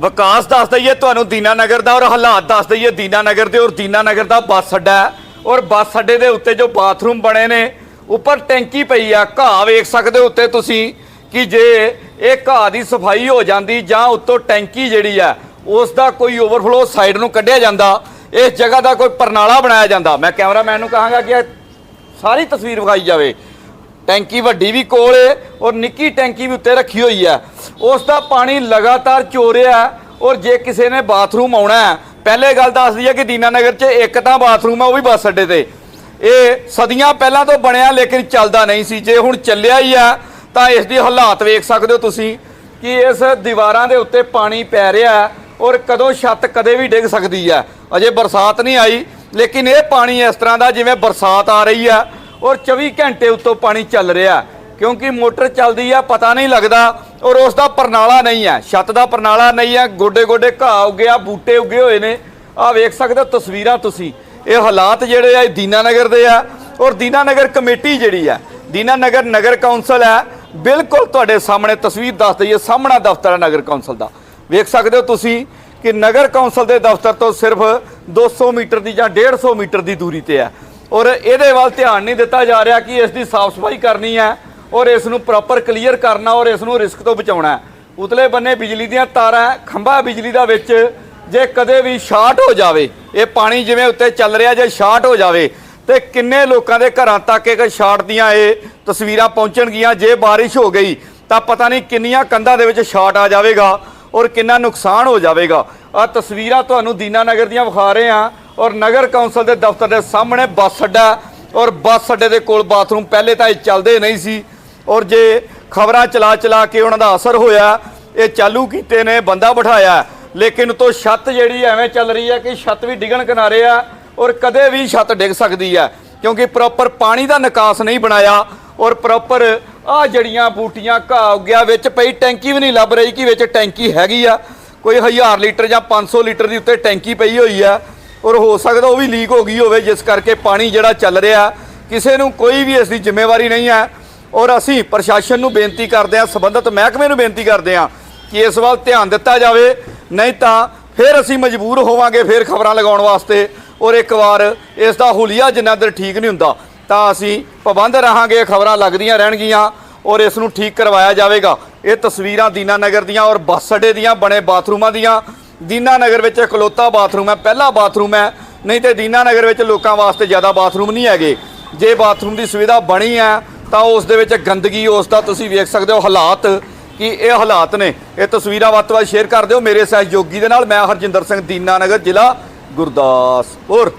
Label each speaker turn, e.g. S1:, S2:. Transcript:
S1: ਵਿਕਾਸ ਦੱਸ ਦਈਏ, ਤੁਹਾਨੂੰ ਦੀਨਾਨਗਰ ਦਾ ਔਰ ਹਾਲਾਤ ਦੱਸ ਦਈਏ। ਦੀਨਾਨਗਰ ਦੇ ਔਰ ਦੀਨਾਨਗਰ ਦਾ ਬੱਸ ਅੱਡਾ ਔਰ ਬੱਸ ਅੱਡੇ ਦੇ ਉੱਤੇ ਜੋ ਬਾਥਰੂਮ ਬਣੇ ਨੇ, ਉੱਪਰ ਟੈਂਕੀ ਪਈ ਆ। ਘਾਹ ਵੇਖ ਸਕਦੇ ਹੋ ਉੱਤੇ ਤੁਸੀਂ ਕਿ ਜੇ ਇਹ ਘਾਹ ਦੀ ਸਫ਼ਾਈ ਹੋ ਜਾਂਦੀ ਜਾਂ ਉੱਤੋਂ ਟੈਂਕੀ ਜਿਹੜੀ ਆ, ਉਸ ਦਾ ਕੋਈ ਓਵਰਫਲੋ ਸਾਈਡ ਨੂੰ ਕੱਢਿਆ ਜਾਂਦਾ, ਇਸ ਜਗ੍ਹਾ ਦਾ ਕੋਈ ਪਰਨਾਲਾ ਬਣਾਇਆ ਜਾਂਦਾ। ਮੈਂ ਕੈਮਰਾਮੈਨ ਨੂੰ ਕਹਾਂਗਾ ਕਿ ਸਾਰੀ ਤਸਵੀਰ ਵਿਖਾਈ ਜਾਵੇ। ਟੈਂਕੀ ਵੱਡੀ ਵੀ ਕੋਲ ਏ ਔਰ ਨਿੱਕੀ ਟੈਂਕੀ ਵੀ ਉੱਤੇ ਰੱਖੀ ਹੋਈ ਹੈ ਉਸ ਦਾ ਪਾਣੀ ਲਗਾਤਾਰ ਚੋਰਿਆ ਔਰ ਜੇ ਕਿਸੇ ਨੇ ਬਾਥਰੂਮ ਆਉਣਾ ਹੈ, ਪਹਿਲੇ ਗੱਲ ਦੱਸਦੀ ਹੈ ਕਿ ਦੀਨਾਨਗਰ 'ਚ ਇੱਕ ਤਾਂ ਬਾਥਰੂਮ ਹੈ ਉਹ ਵੀ ਬੱਸ ਅੱਡੇ ਤੇ। ਇਹ ਸਦੀਆਂ ਪਹਿਲਾਂ ਤੋਂ ਬਣਿਆ ਲੇਕਿਨ ਚੱਲਦਾ ਨਹੀਂ ਸੀ। ਜੇ ਹੁਣ ਚੱਲਿਆ ਹੀ ਆ, ਤਾਂ ਇਸ ਦੀ ਹਾਲਾਤ ਵੇਖ ਸਕਦੇ ਹੋ ਤੁਸੀਂ ਕਿ ਇਸ ਦੀਵਾਰਾਂ ਦੇ ਉੱਤੇ ਪਾਣੀ ਪੈ ਰਿਹਾ ਔਰ ਕਦੋਂ ਛੱਤ ਕਦੇ ਵੀ ਡਿੱਗ ਸਕਦੀ ਹੈ। ਅਜੇ ਬਰਸਾਤ ਨਹੀਂ ਆਈ, ਲੇਕਿਨ ਇਹ ਪਾਣੀ ਇਸ ਤਰ੍ਹਾਂ ਦਾ ਜਿਵੇਂ ਬਰਸਾਤ ਆ ਰਹੀ ਹੈ ਔਰ 24 ਘੰਟੇ ਉੱਤੋਂ ਪਾਣੀ ਚੱਲ ਰਿਹਾ ਕਿਉਂਕਿ ਮੋਟਰ ਚੱਲਦੀ ਆ, ਪਤਾ ਨਹੀਂ ਲੱਗਦਾ ਔਰ ਉਸ ਦਾ ਪਰਨਾਲਾ ਨਹੀਂ ਹੈ। ਛੱਤ ਦਾ ਪਰਨਾਲਾ ਨਹੀਂ ਹੈ ਗੋਡੇ ਗੋਡੇ ਘਾਹ ਉੱਗਿਆ ਬੂਟੇ ਉੱਗੇ ਹੋਏ ਨੇ। ਆ ਵੇਖ ਸਕਦੇ ਹੋ ਤਸਵੀਰਾਂ ਤੁਸੀਂ। ਇਹ ਹਾਲਾਤ ਜਿਹੜੇ ਆ, ਇਹ ਦੀਨਾਨਗਰ ਦੇ ਆ। ਔਰ ਦੀਨਾਨਗਰ ਕਮੇਟੀ ਜਿਹੜੀ ਆ, ਦੀਨਾਨਗਰ ਨਗਰ ਕੌਂਸਲ ਹੈ ਬਿਲਕੁਲ ਤੁਹਾਡੇ ਸਾਹਮਣੇ ਤਸਵੀਰ ਦੱਸ ਦਈਏ, ਸਾਹਮਣਾ ਦਫ਼ਤਰ ਹੈ ਨਗਰ ਕੌਂਸਲ ਦਾ। ਵੇਖ ਸਕਦੇ ਹੋ ਤੁਸੀਂ ਕਿ ਨਗਰ ਕੌਂਸਲ ਦੇ ਦਫ਼ਤਰ ਤੋਂ ਸਿਰਫ 200 ਮੀਟਰ ਦੀ ਜਾਂ 150 ਮੀਟਰ ਦੀ ਦੂਰੀ ਤੇ ਹੈ ਔਰ ਇਹਦੇ ਵੱਲ ਧਿਆਨ ਨਹੀਂ ਦਿੱਤਾ ਜਾ ਰਿਹਾ ਕਿ ਇਸ ਦੀ ਸਾਫ਼ ਸਫ਼ਾਈ ਕਰਨੀ ਹੈ ਔਰ ਇਸ ਨੂੰ ਪ੍ਰੋਪਰ ਕਲੀਅਰ ਕਰਨਾ ਔਰ ਇਸ ਨੂੰ ਰਿਸਕ ਤੋਂ ਬਚਾਉਣਾ ਹੈ। ਉਤਲੇ ਬੰਨੇ ਬਿਜਲੀ ਦੀਆਂ ਤਾਰਾਂ ਖੰਭਾ ਬਿਜਲੀ ਦਾ ਵਿੱਚ ਜੇ ਕਦੇ ਵੀ ਸ਼ਾਰਟ ਹੋ ਜਾਵੇ, ਇਹ ਪਾਣੀ ਜਿਵੇਂ ਉੱਤੇ ਚੱਲ ਰਿਹਾ ਜੇ ਸ਼ਾਰਟ ਹੋ ਜਾਵੇ, ਤੇ ਕਿੰਨੇ ਲੋਕਾਂ ਦੇ ਘਰਾਂ ਤੱਕ ਇੱਕ ਸ਼ਾਰਟ ਦੀਆਂ ਇਹ ਤਸਵੀਰਾਂ ਪਹੁੰਚਣਗੀਆਂ ਜੇ ਬਾਰਿਸ਼ ਹੋ ਗਈ, ਤਾਂ ਪਤਾ ਨਹੀਂ ਕਿੰਨੀਆਂ ਕੰਧਾਂ ਦੇ ਵਿੱਚ ਸ਼ਾਰਟ ਆ ਜਾਵੇਗਾ ਔਰ ਕਿੰਨਾ ਨੁਕਸਾਨ ਹੋ ਜਾਵੇਗਾ। ਆ ਤਸਵੀਰਾਂ ਤੁਹਾਨੂੰ ਦੀਨਾਨਗਰ ਦੀਆਂ ਵਿਖਾ ਰਹੇ ਹਾਂ। ਔਰ ਨਗਰ ਕੌਂਸਲ ਦੇ ਦਫ਼ਤਰ ਦੇ ਸਾਹਮਣੇ ਬੱਸ ਅੱਡਾ ਔਰ ਬੱਸ ਅੱਡੇ ਦੇ ਕੋਲ ਬਾਥਰੂਮ ਪਹਿਲੇ ਤਾਂ ਇਹ ਚੱਲਦੇ ਨਹੀਂ ਸੀ ਔਰ ਜੇ ਖਬਰਾਂ ਚਲਾ ਚਲਾ ਕੇ ਉਹਨਾਂ ਦਾ ਅਸਰ ਹੋਇਆ, ਇਹ ਚਾਲੂ ਕੀਤੇ ਨੇ, ਬੰਦਾ ਬਿਠਾਇਆ ਲੇਕਿਨ ਤੋਂ ਛੱਤ ਜਿਹੜੀ ਐਵੇਂ ਚੱਲ ਰਹੀ ਹੈ ਕਿ ਛੱਤ ਵੀ ਡਿੱਗਣ ਕਿਨਾਰੇ ਆ ਔਰ ਕਦੇ ਵੀ ਛੱਤ ਡਿੱਗ ਸਕਦੀ ਹੈ ਕਿਉਂਕਿ ਪ੍ਰੋਪਰ ਪਾਣੀ ਦਾ ਨਿਕਾਸ ਨਹੀਂ ਬਣਾਇਆ ਔਰ ਪ੍ਰੋਪਰ ਆ ਜੜੀਆਂ ਬੂਟੀਆਂ ਘਾਹ ਉੱਗਿਆ ਵਿੱਚ ਪਈ ਟੈਂਕੀ ਵੀ ਨਹੀਂ ਲੱਭ ਰਹੀ ਕਿ ਵਿੱਚ ਟੈਂਕੀ ਹੈਗੀ ਆ। ਕੋਈ 1000 ਲੀਟਰ ਜਾਂ 500 ਲੀਟਰ ਦੀ ਉੱਤੇ ਟੈਂਕੀ ਪਈ ਹੋਈ ਆ। ਔਰ ਹੋ ਸਕਦਾ ਉਹ ਵੀ ਲੀਕ ਹੋ ਗਈ ਹੋਵੇ, ਜਿਸ ਕਰਕੇ ਪਾਣੀ ਜਿਹੜਾ ਚੱਲ ਰਿਹਾ, ਕਿਸੇ ਨੂੰ ਕੋਈ ਵੀ ਇਸ ਦੀ ਜ਼ਿੰਮੇਵਾਰੀ ਨਹੀਂ ਹੈ। ਔਰ ਅਸੀਂ ਪ੍ਰਸ਼ਾਸਨ ਨੂੰ ਬੇਨਤੀ ਕਰਦੇ ਹਾਂ, ਸੰਬੰਧਿਤ ਮਹਿਕਮੇ ਨੂੰ ਬੇਨਤੀ ਕਰਦੇ ਹਾਂ ਕਿ ਇਸ ਵੱਲ ਧਿਆਨ ਦਿੱਤਾ ਜਾਵੇ। ਨਹੀਂ ਤਾਂ ਫਿਰ ਅਸੀਂ ਮਜਬੂਰ ਹੋਵਾਂਗੇ ਫਿਰ ਖਬਰਾਂ ਲਗਾਉਣ ਵਾਸਤੇ। ਔਰ ਇੱਕ ਵਾਰ ਇਸ ਦਾ ਹੁਲੀਆ ਜਿੰਨਾ ਦਰ ਠੀਕ ਨਹੀਂ ਹੁੰਦਾ, ਤਾਂ ਅਸੀਂ ਪਾਬੰਦ ਰਹਾਂਗੇ ਖਬਰਾਂ ਲੱਗਦੀਆਂ ਰਹਿਣਗੀਆਂ ਔਰ ਇਸ ਨੂੰ ਠੀਕ ਕਰਵਾਇਆ ਜਾਵੇਗਾ। ਇਹ ਤਸਵੀਰਾਂ ਦੀਨਾ ਨਗਰ ਦੀਆਂ ਔਰ ਬੱਸ ਅੱਡੇ ਦੀਆਂ, ਬਣੇ ਬਾਥਰੂਮਾਂ ਦੀਆਂ ਦੀਨਾ ਨਗਰ ਵਿੱਚ ਇਕਲੌਤਾ ਬਾਥਰੂਮ ਹੈ, ਪਹਿਲਾ ਬਾਥਰੂਮ ਹੈ। ਨਹੀਂ ਤੇ ਦੀਨਾਨਗਰ ਵਿੱਚ ਲੋਕਾਂ ਵਾਸਤੇ ਜ਼ਿਆਦਾ ਬਾਥਰੂਮ ਨਹੀਂ ਹੈਗੇ। ਜੇ ਬਾਥਰੂਮ ਦੀ ਸੁਵਿਧਾ ਬਣੀ ਹੈ, ਤਾਂ ਉਸ ਦੇ ਵਿੱਚ ਗੰਦਗੀ, ਉਸ ਦਾ ਤੁਸੀਂ ਵੇਖ ਸਕਦੇ ਹੋ ਹਾਲਾਤ, ਕਿ ਇਹ ਹਾਲਾਤ ਨੇ। ਇਹ ਤਸਵੀਰਾਂ ਵੱਧ ਤੋਂ ਵੱਧ ਸ਼ੇਅਰ ਕਰ ਦਿਓ। ਮੇਰੇ ਸਹਿਯੋਗੀ ਦੇ ਨਾਲ ਮੈਂ ਹਰਜਿੰਦਰ ਸਿੰਘ, ਦੀਨਾ ਨਗਰ ਜ਼ਿਲ੍ਹਾ ਗੁਰਦਾਸਪੁਰ।